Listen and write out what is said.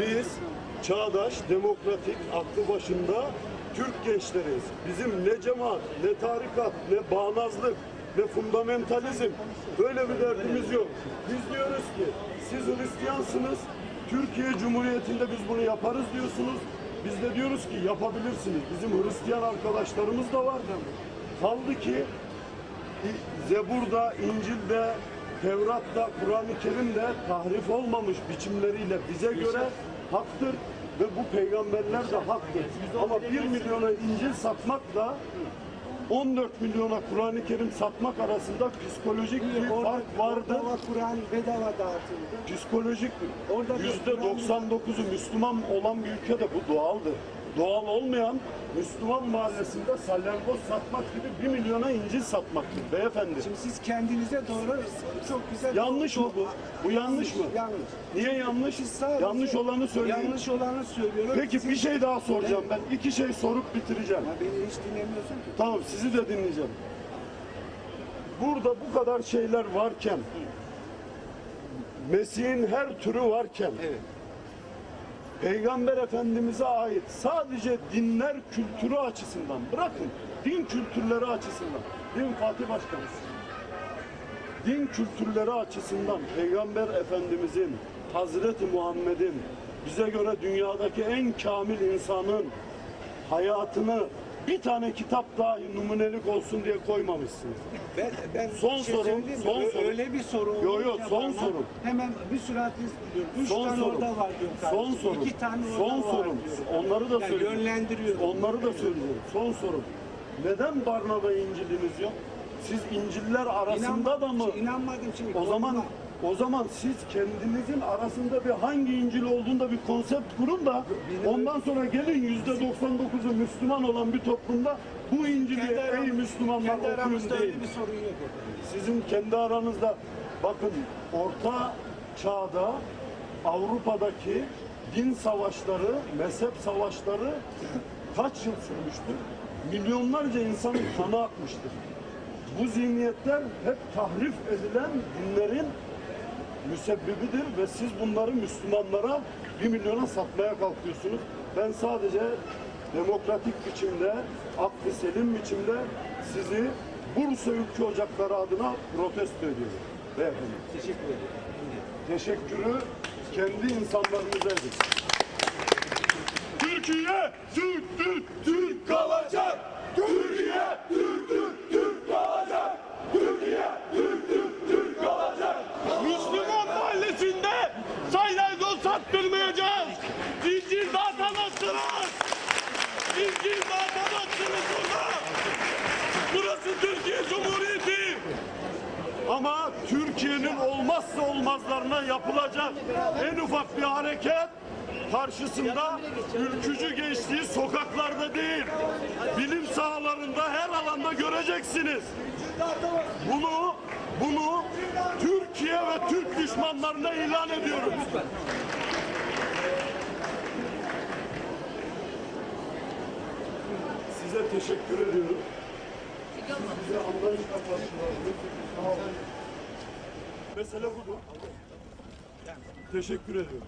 Biz çağdaş, demokratik, aklı başında Türk gençleriyiz. Bizim ne cemaat, ne tarikat, ne bağnazlık, ne fundamentalizm böyle bir derdimiz yok. Biz diyoruz ki siz Hristiyansınız, Türkiye Cumhuriyeti'nde biz bunu yaparız diyorsunuz. Biz de diyoruz ki yapabilirsiniz. Bizim Hristiyan arkadaşlarımız da var. Kaldı ki Zebur'da, İncil'de, Tevrat'ta, Kur'an-ı Kerim'de tahrif olmamış biçimleriyle bize göre haktır ve bu peygamberler de haktır. Ama 1 milyona İncil satmakla 14 milyona Kur'an-ı Kerim satmak arasında psikolojik bir fark vardır. Bedava Kur'an bedava dağıtıldı. Psikolojik Orada bir yüzde 99'u Müslüman olan bir ülkede bu doğaldır. Doğal olmayan Müslüman mahallesinde salyangoz satmak gibi 1 milyona İncil satmaktır beyefendi. Şimdi siz kendinize doğru çok güzel... Yanlış mı bu? Bu yanlış mı? Yanlış. Niye yanlış? Sadece Yanlış olanı söyleyin. Yanlış olanı söylüyorum. Peki Siz- bir şey daha soracağım ben. İki şey sorup bitireceğim. Ya beni hiç dinlemiyorsun ki. Tamam sizi de dinleyeceğim. Burada bu kadar şeyler varken Mesih'in her türü varken Evet. Peygamber Efendimiz'e ait sadece dinler kültürü açısından bırakın din kültürleri açısından din Fatih Başkanımız din kültürleri açısından Peygamber Efendimiz'in Hazreti Muhammed'in bize göre dünyadaki en kamil insanın hayatını bir tane kitap dahi numunelik olsun diye koymamışsınız. Ben, ben Son şey sorum, son sorum. Öyle bir soru Yo, oldu yo, ki son sorum. Hemen bir süratle diyorum. Üç Son tane sorum. orada var diyorum. Son kardeşim. sorum. İki tane orada Son var sorum. diyorum. Onları da Yani söylüyorum. Yönlendiriyorum. Onları da söylüyorum. Son sorum. Neden Barnaba İncil'iniz yok? Siz İncil'ler arasında da mı? İnanmadım şimdi. O zaman o zaman siz kendinizin arasında bir hangi İncil olduğunda bir konsept kurun da ondan sonra gelin yüzde 99'u Müslüman olan bir toplumda bu İncil'i ey Müslümanlar okuyun deyin. bir sorun yok. Sizin kendi aranızda bakın orta çağda Avrupa'daki din savaşları, mezhep savaşları kaç yıl sürmüştür? Milyonlarca insanın kanı akmıştır. Bu zihniyetler hep tahrif edilen dinlerin müsebbibidir ve siz bunları Müslümanlara bir milyona satmaya kalkıyorsunuz. Ben sadece demokratik biçimde, aklı selim biçimde sizi Bursa Ülke Ocakları adına protesto ediyorum. Beyefendi. Teşekkür ederim. Teşekkürü kendi insanlarımıza edin. Türkiye Türk Türk Türk kalacak. Türkiye Türk Türk Türk kalacak. Türkiye Türk Türk Türk kalacak. Müslüman mahallesinde salyangoz sattırmayacağız. İncil dağıtamazsınız. İncil dağıtamazsınız burada. Burası Türkiye Cumhuriyeti. Ama Türkiye'nin olmazsa olmazlarına yapılacak en ufak bir hareket karşısında ülkücü gençliği sokaklarda değil, bilim sahalarında her alanda göreceksiniz. Bunu bunu Türkiye ve Türk düşmanlarına ilan ediyoruz. Size teşekkür ediyorum. Size anlayışla karşıladım. Sağ olun. Mesele budur. Teşekkür ediyorum.